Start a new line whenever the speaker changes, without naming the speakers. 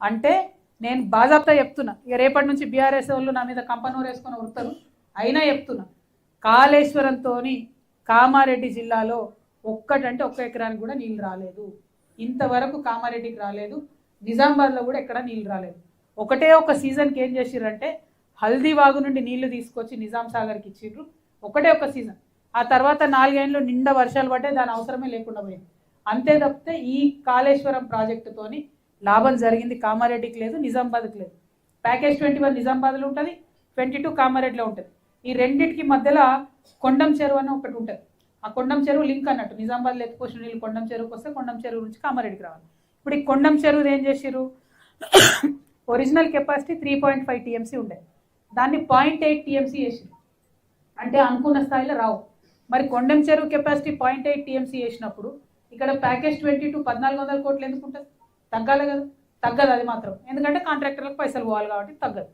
అంటే నేను బాజాబ్తా చెప్తున్నా. ఇక రేపటి నుంచి బీఆర్ఎస్ వాళ్ళు నా మీద కంపనూరు వేసుకొని ఉడతారు అయినా చెప్తున్నా. కాళేశ్వరంతో కామారెడ్డి జిల్లాలో ఒక్కటంటే ఒక్క ఎకరానికి కూడా నీళ్ళు రాలేదు. ఇంతవరకు కామారెడ్డికి రాలేదు. నిజామాబాద్లో కూడా ఎక్కడ నీళ్ళు రాలేదు. ఒకటే ఒక సీజన్కి ఏం చేసిర్రంటే హల్దీ వాగు నుండి నీళ్ళు తీసుకొచ్చి నిజాం సాగర్కి ఇచ్చిర్రు. ఒకటే ఒక సీజన్. ఆ తర్వాత నాలుగేళ్ళు నిండా వర్షాలు పడ్డాయి. దాని అవసరమే లేకుండా పోయింది. అంతే తప్పితే ఈ కాళేశ్వరం ప్రాజెక్టుతోని లాభం జరిగింది కామారెడ్డికి లేదు నిజామాబాద్కి లేదు. ప్యాకేజ్ ట్వంటీ వన్ నిజామాబాద్లో ఉంటుంది ట్వంటీ టూ కామారెడ్డిలో ఉంటుంది. ఈ రెండింటికి మధ్యలో కొండం చెరువు అని ఒకటి ఉంటుంది. ఆ కొండం చెరువు లింక్ అన్నట్టు నిజామాబాద్లో ఎత్తుకోసిన నీళ్ళు కొండం చెరువుకి వస్తే కొండం చెరువు నుంచి కామారెడ్డికి రావాలి. ఇప్పుడు ఈ కొండం చెరువు ఏం చేసిర్రు? Original capacity three point five TMC ఉండే. దాన్ని పాయింట్ ఎయిట్ టీఎంసీ చేసిర్రు. అంటే అనుకున్న స్థాయిలో రావు. మరి కొండం చెరువు కెపాసిటీ పాయింట్ ఎయిట్ టీఎంసీ చేసినప్పుడు ఇక్కడ ప్యాకేజ్ ట్వంటీ టూ పద్నాలుగు వందల కోట్లు ఎందుకు ఉంటుంది? తగ్గాలి కదా? తగ్గదు అది మాత్రం. ఎందుకంటే కాంట్రాక్టర్లకు పైసలు పోవాలి కాబట్టి తగ్గదు.